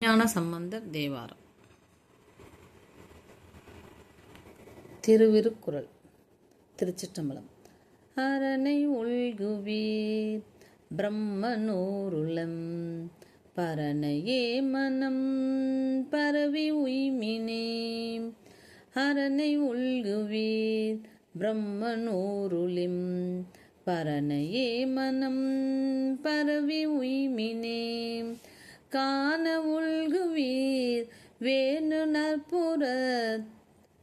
ஞான சம்பந்தர் தேவாரம். திருவிருக்குறள் திருச்சிற்றம்பலம். அரணை உள்குவீர் பிரம்மனூருளம் பரணையே மனம் பரவி உய்மினே. அரணை உள்குவீர் பிரம்மனூருளிம் பரணையே மனம் பரவி உய்மினே. காண உள்குவீர் வேணு நற்புற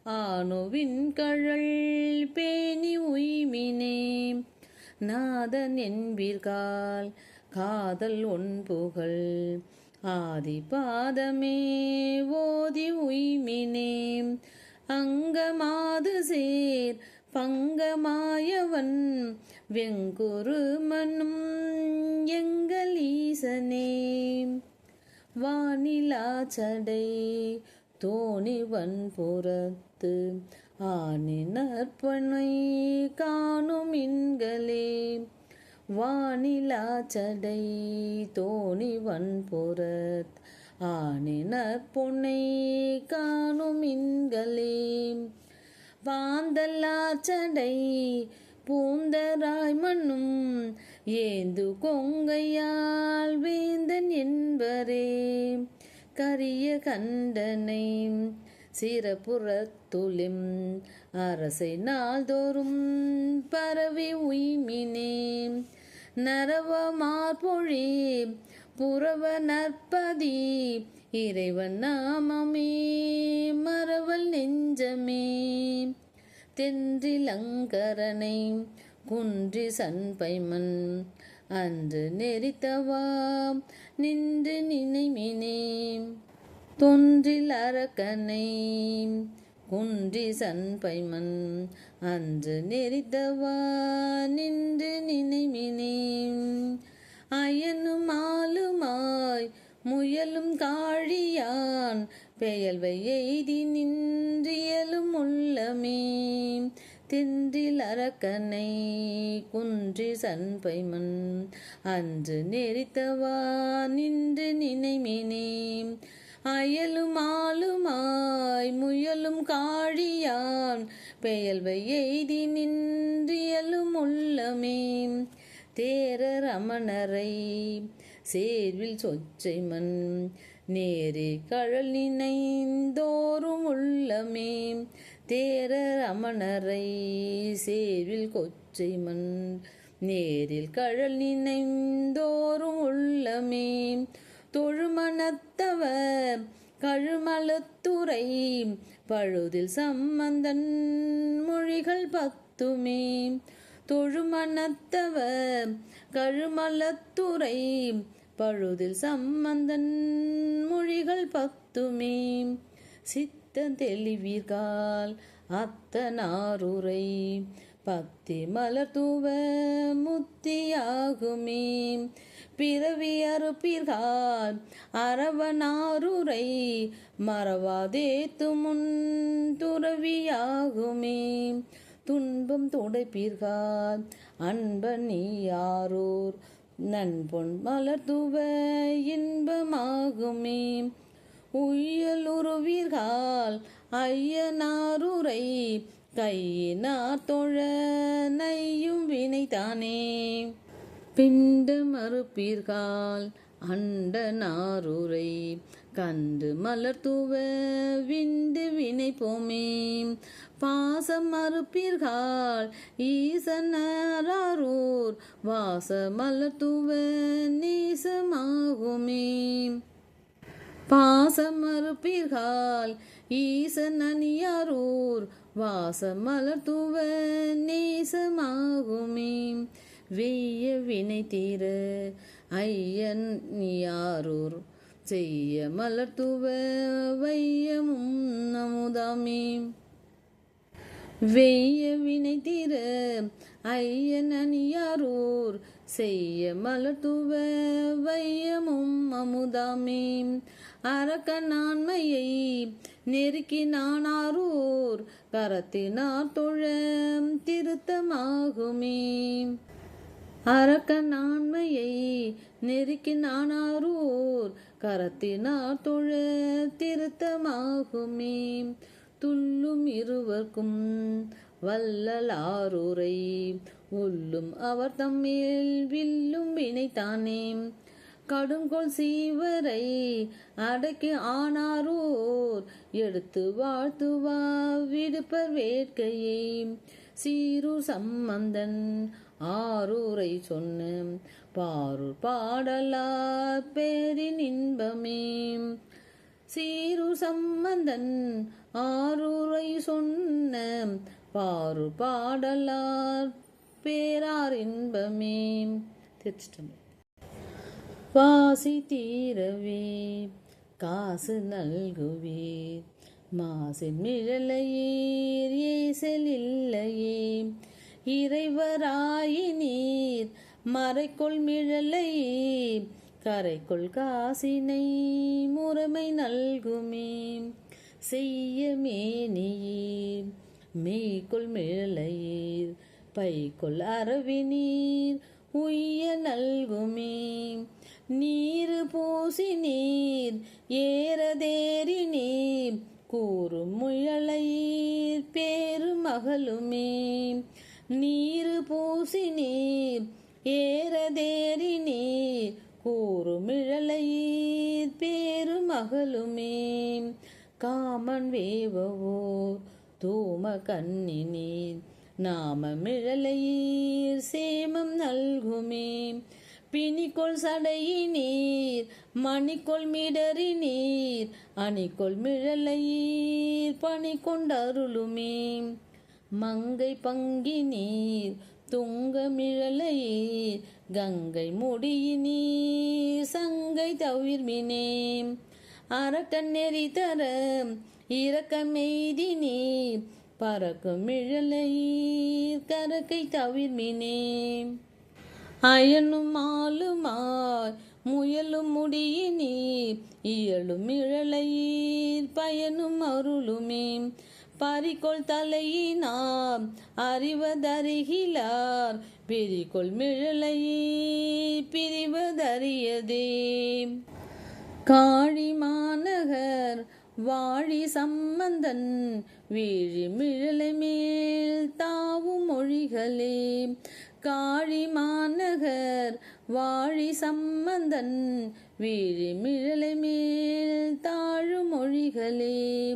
ஆணுவின் கழல் பேணி உய்மினே. நாதன் என்பீர்கால் காதல் ஒன்புகள் ஆதி பாதமே ஓதி உய்மினே. அங்கமாது சேர் பங்கமாயவன் வெங்குரு மனும் எங்கள் ஈசனே. வானிலா சடை தோணிவன் புறத்து. ஆனினற்பனை காணும் இன்களே வானிலா சடை தோணிவன் புறத் ஆணி நற்பொன்னை காணும் இன்களே வாந்தல்லா சடை பூந்தராய் மண்ணும் ஏந்து கொங்கையால் வேந்தன் என்பரே. கரிய கண்டனை சிறப்புறத்துளிம் அரசை நாள்தோறும் பரவி உய்மினே. நரவமார்பொழி புறவ நற்பதி இறைவன் நாமமே மறவல் நெஞ்சமே. தென்றிலங்கரனை குன்றி சண்பைமன் அன்று நெறித்தவாம் நின்று நினைமினே தொன்றில் அரக்கனை குன்றி சண்பைமன் அன்று நெறித்தவா நின்று நினைமினே அயனும் ஆளுமாய் முயலும் காழியான் பெயல்வை எய்தி நின்றியலும் உள்ளமே. தின்றில் அரக்கனை குன்றி சண்பைமன். அன்று நெறித்தவா நின்று நினைமினே. அயலும் ஆளுமாய் முயலும் காழியான். பெயல்வை எய்தி நின்றியலும் உள்ளமே. தேர ரமணரை சேர்வில் சொச்சை மண் நேரே கழல் நினைந்தோறும் உள்ளமே. தேரர் அமணரை சேவில் கொச்சை மண் நேரில் கழல் நினைந்தோறும் உள்ளமே. தொழுமணத்தவர் கழுமலத்துறை பழுதில் சம்பந்தன் மொழிகள் பத்துமே. தொழுமணத்தவர் கழுமலத்துறை பழுதில் சம்பந்தன் மொழிகள் பத்துமே. சித்தன் தெளிவீர்கால் அத்தனாருரை பத்தி மலர் தூவ முத்தியாகுமே. பிறவி அறுப்பீர்கால் அரவனாருரை மறவாதே துமுன் துறவியாகுமே. துன்பம் துடைப்பீர்கால் அன்பன் நீயாரூர். நண்பொன் மலர் துவ இன்பமாகுமே. உயலுருவீர்கள் ஐயனாருரை கையினார் தொழ நையும் வினைதானே பிண்ட மறுப்பீர்கள் அண்டனாருரை கண்டு மலர் தூவ விண்டு வினை போமே பாசம் மறுப்பீர்கள் ஈசனாரூர் வாச மலர் தூவ நீசமாகுமே. பாசம் மறுப்பீர்கள் ஈசன் அணியாரூர். வாசம் மலர் தூவ நேசமாகுமே. வெய்ய வினை தீர ஐயன் யாரூர். செய்ய மலர் தூவ வையமும் நமுதாமே. வெய்ய வினை தீர ஐயன் அணியாரூர். செய்ய மலர் தூவ வையமும் அமுதாமே அரக்கனான்மையை நெருக்கினானாரூர். கரத்தினார் தொழ திருத்தமாகுமே. அரக்கனான்மையை நெருக்கினானாரூர். கரத்தினார் தொழ திருத்தமாகுமே. துள்ளும் இருவர்க்கும் வல்லலாரூரை உள்ளும் அவர் தம்மேல் வில்லும் வினைத்தானே கடுங்கோல் சீவரை அடக்கி ஆனாரூர். எடுத்து வாழ்த்துவா விடுப்பர் வேட்கையை. சீரூர் சம்பந்தன் ஆரூரை சொன்ன பாரூர் பாடலார் பேரின் இன்பமே. சீரு சம்பந்தன் ஆரூரை சொன்ன பாரூர் பாடலார் பேரார் இன்பமே. திருச்சிட்டம்பலம் வாசி தீரவே காசு நல்குவீர் மாசின் மிழலையீர் ஏசல் இல்லையே. இறைவராயினீர் மறைக்குள் மிழலையீர் கரைக்குள் காசினை முறைமை நல்குமே. செய்ய மேனியீர் மெய்க்குள் மிழலையீர் பைக்குள் அரவினீர் உய்ய நல்குமே. நீரு பூசி நீர் ஏறதேறி நீர் கூறும் முயலையீர் பேரு மகளுமே. நீரு பூசி நீர் ஏறதேறி நீர் கூறும் இழலையீர் பேரு மகளுமே. காமன் வேவவோர் தூம கண்ணினீர் நாமமிழலையீர் சேமம் நல்குமே. பிணிக்கொள் சடையி நீர் மணிக்கொள் மிடறி நீர் அணிக்கொள் மிழலையீர் பணி கொண்டருளுமே மங்கை பங்கி நீர் துங்க மிழலையீர் கங்கை முடியினீர் சங்கை தவிர்மினே. அரக்கன் நெறி தர இரக்கமெய்தி நீர் பறக்கும் மிழலையீர் கரக்கை தவிர்மினே. அயனும் ஆளுமாய் முயலும் முடியினீர் இயலும் இழலையீர் பயனும் அருளுமே. பறிக்கொள் தலையினார் அறிவதறிகிலார் பிரிகொள் மிழலையீர் பிரிவதறியதே. காழி மாநகர் வாழி சம்பந்தன் வீழி மிழலை மேல் தாவும் மொழிகளே. காழி மாநகர் வாழி சம்பந்தன் வீழி மிழலை மேல் தாழும் மொழிகளே.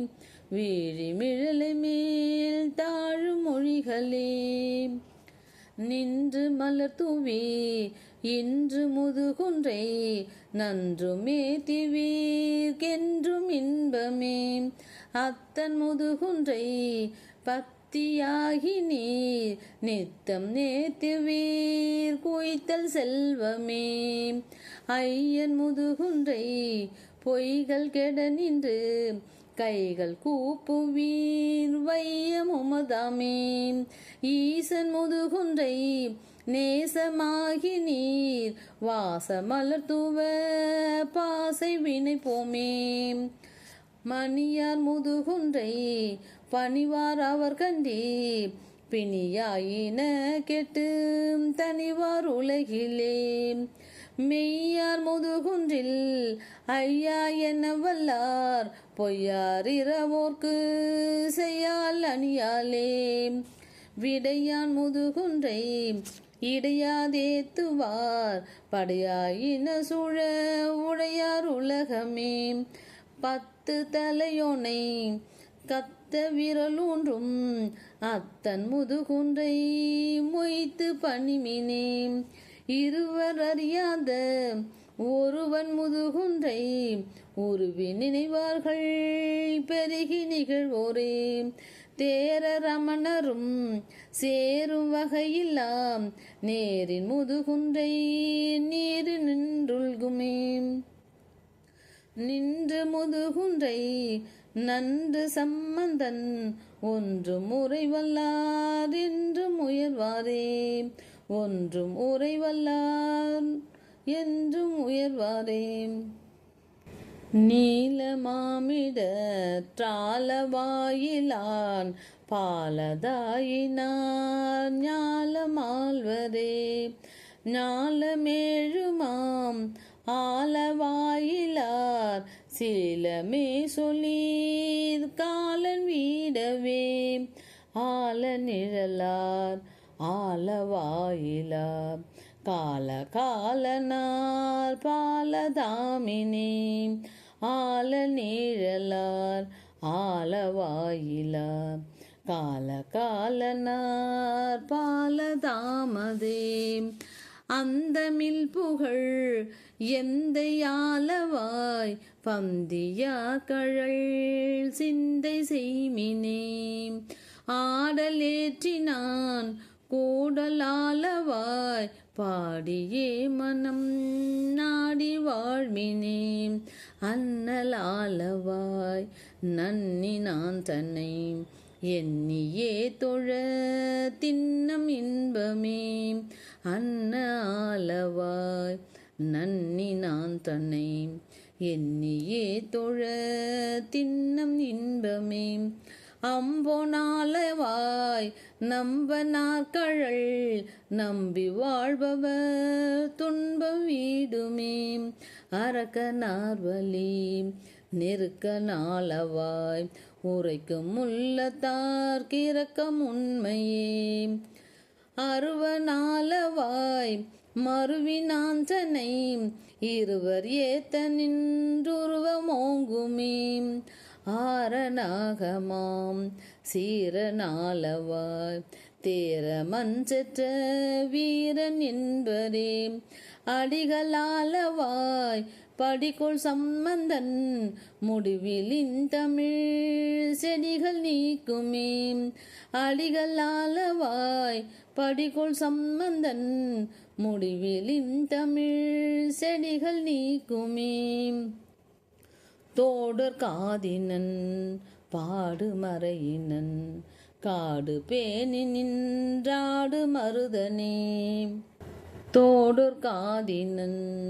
வீழி மிழலை மேல் தாழும் மொழிகளே. நின்று மலர் தூவி இன்று முதுகுன்றை நன்றுமே திவீர்கென்றும் இன்பமே. அத்தன் முதுகுன்றை பத்தியாகி நீர். நித்தம் நேத்துவீர் குய்த்தல் செல்வமே. ஐயன் முதுகுன்றை பொய்கள் கெட நின்று. கைகள் கூப்புவீர் வையம் உமதாமே ஈசன் முதுகுன்றை நேசமாகி நீர். வாசமலர் தூவ பாசை வினை போமே மணியார் முதுகுன்றை பணிவார் அவர் கண்டி பிணியாயின கெட்டு தனிவார் உலகிலே. மெய்யார் முதுகுன்றில் ஐயா என்ன வல்லார்? பொய்யார் இரவோர்க்கு செய்யால் அணியாலே. விடையான் முதுகுன்றை இடையாதேத்துவார் படையாயின சூழ உடையார் உலகமே. பத்து தலையோனை கத்த விரலூன்றும் அத்தன் முதுகுன்றை மொய்த்து பணிமினே இருவர் அறியாத ஒருவன் முதுகுன்றை உருவி நினைவார்கள் பெருகி நிகழ்வோரே. தேர ரமணரும் சேரும் வகையில்லாம் நேரின் முதுகுன்றை நீரின் நின்று முதுகுன்றை நன்று சம்பந்தன் ஒன்றும் உறைவல்லார் என்றும் உயர்வாரே ஒன்றும் உரை வல்லார் என்றும் உயர்வாரே நீல மாமிட தாளவாயிலான் பாலதாயினார் ஞாலமாழ்வரே ஞாலமேழுமாம் ஆலவாயிலார். சிலமே சொல்லீர் காலன் வீடவே. ஆல நிழலார் ஆலவாயிலார். கால காலனார் பாலதாமினே. ஆல நிழலார் ஆலவாயிலார். கால காலனார் பாலதாமதே. அந்தமில் புகழ் எந்தையாலவாய் பந்தியா கழல் சிந்தை செய்மினே. ஆடலேற்றினான் கூடலாலவாய் பாடியே மனம் நாடி வாழ்மினே. அன்னலாலவாய் நன்னி நான் தன்னை எண்ணியே தொழ தின்னம் இன்பமே. அன்ன ஆலவாய் நன்னி நான் தன்னை. எண்ணியே தொழ தின்னம் இன்பமே. அம்போனாலவாய் நம்ப நாற்கழல் நம்பி வாழ்பவர் துன்பம் வீடுமே அரக்க நார்வலி நெருக்க நாளவாய் உரைக்கும் உள்ளத்தார் கிறக்கம் உண்மையே. அருவனாலவாய் மறுவினாந்தனை இருவர் ஏத்த நின்றுருவமோங்குமே. ஆரணாகமாம் சீரனாலவாய் தேர மஞ்சற்ற வீரன் என்பரே அடிகளாலவாய் படிக்கோள் சம்பந்தன். முடிவிலின் தமிழ் செடிகள் நீக்குமே. அடிகளாலவாய் படிக்கோள் சம்பந்தன். முடிவிலின் தமிழ் செடிகள் நீக்குமே. தோடர் காதினன் பாடு மறையினன் காடு பேணி நின்றாடு மருதனே. தோடர் காதினன்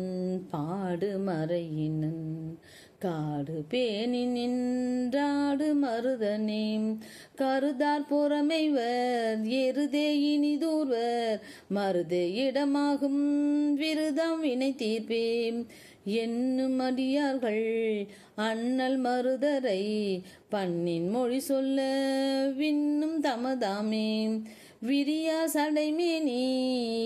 பாடு மறையினன் காடு பேணி நின்றாடு மருதனே. கருதார் புறமைவர் எருதே இனிதூர்வர். மருதே இடமாகும் விருதம் வினை தீர்ப்பேம். என்னும் அடியார்கள் அண்ணல் மருதரை பண்ணின் மொழி சொல்ல விண்ணும் தமதாமே. விரியா சடைமேனி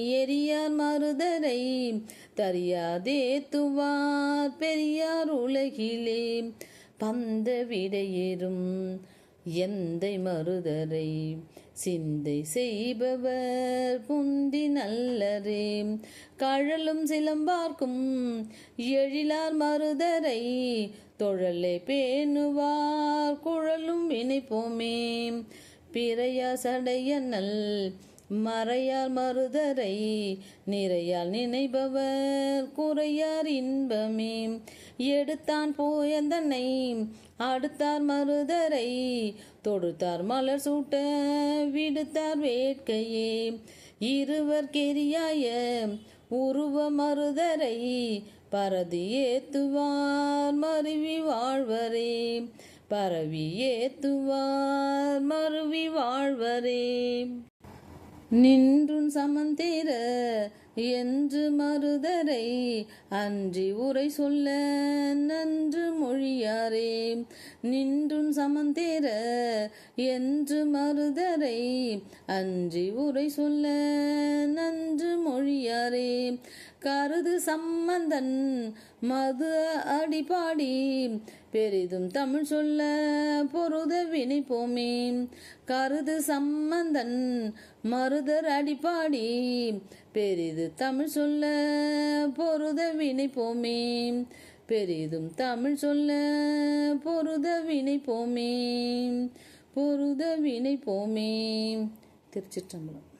எரியார் மருதரை தரியாதேத்துவார் பெரியார் உலகிலே. பந்த விடையேறும் எந்தை மருதரை சிந்தை செய்பவர் புந்தி நல்லரே. கழலும் சிலம்பார்க்கும் எழிலார் மருதரை தொழலை பேணுவார் குழலும் வினைப்போமே. பிறையா சடையனல் மறையார் மருதரை நிறையால் நினைபவர் குறையார் இன்பமே. எடுத்தான் போயந்தனை அடுத்தார் மருதரை தொடுத்தார் மலர் சூட்ட விடுத்தார் வேட்கையே. இருவர் கெரியாய உருவ மருதரை பரதி ஏத்துவார் பரவி ஏத்துவார் மருவி வாழ்வரே. நின்றும் சமந்தேர என்று மருதரை அன்றி உரை சொல்ல நன்று மொழியாரே. நின்றும் சமந்தேர என்று மருதரை அன்றி உரை சொல்ல நன்று மொழியாரே. கருது சம்பந்தன் மது அடிபாடி பெரிதும் தமிழ் சொல்ல பொருத வினைப்போமே. கருது சம்பந்தன் மருதர் அடிப்பாடி பெரிது தமிழ் சொல்ல பொருத வினைப்போமே. பெரிதும் தமிழ் சொல்ல பொருத வினை போமே பொருத வினை போமே. திருச்சிற்றம்பலம்.